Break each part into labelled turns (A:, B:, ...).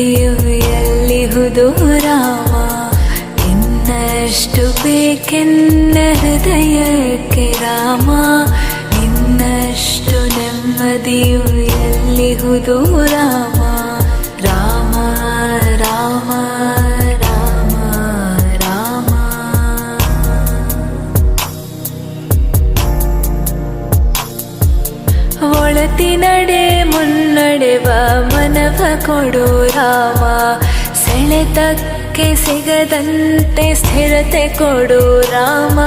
A: ನೆಮ್ಮದಿಯು ಎಲ್ಲಿಹುದು ರಾಮ ಇನ್ನಷ್ಟು ಬೇಕೆನ್ನ ಹೃದಯಕ್ಕೆ ರಾಮ ಇನ್ನಷ್ಟು ನೆಮ್ಮದಿಯು ಎಲ್ಲಿಹುದು ರಾಮ. ಮನವ ಕೊಡು ರಾಮ. ಸೆಳೆತಕ್ಕೆ ಸಿಗದಂತೆ ಸ್ಥಿರತೆ ಕೊಡು ರಾಮ.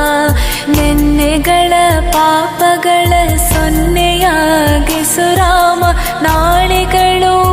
A: ನೆನ್ನೆಗಳ ಪಾಪಗಳ ಸೊನ್ನೆಯಾಗಿಸು ರಾಮ. ನಾಳೆಗಳು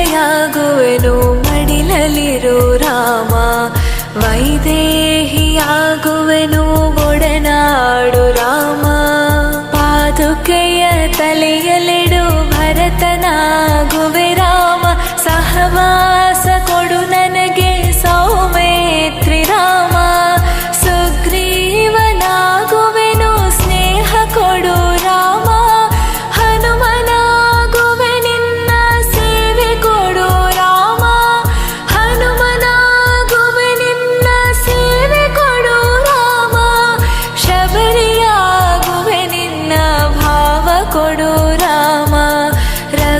A: ಕೌಸಲ್ಯಾಗುವೆನು ಮಡಿಲಲಿರು ರಾಮ. ವೈದೇಹಿಯಾಗುವೆನು ಒಡನಾಡು ರಾಮ. ಪಾದುಕೆಯ ತಲೆಯಲಿಡು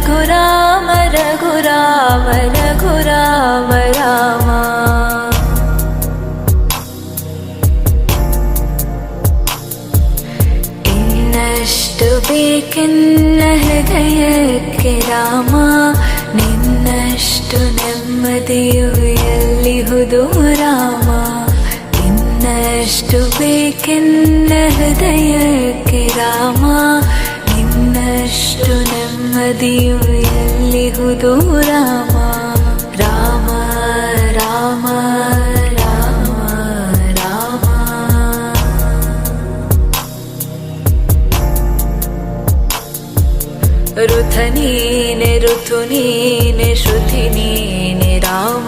A: ರಘುರಾಮ ರಘುರಾಮ ರಘುರಾಮ ರಾಮ ಇನ್ನಷ್ಟು ಬೇಕೆನ್ನ ಹೃದಯಕ್ಕೆ ರಾಮ ನಿನ್ನಷ್ಟು ನೆಮ್ಮದಿಯು ಎಲ್ಲಿಹುದು ರಾಮ ಇನ್ನಷ್ಟು ಬೇಕೆನ್ನ ಹೃದಯಕ್ಕೆ ರಾಮ ನಿನ್ನಷ್ಟು ನೆಮ್ಮದಿಯು ಎಲ್ಲಿಹುದು ರಾಮ ರಾಮ ರಾಮ ರಾಮ ರಾಮ ಋಥ ನೀನೆ ಋತು ನೀನೆ ಶ್ರುತಿ ನೀನೆ ರಾಮ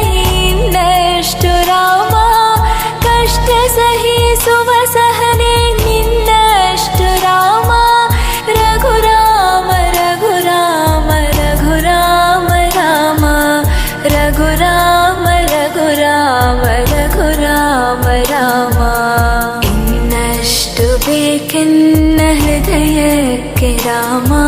A: എന്ന ഹൃദയ കെരാമാ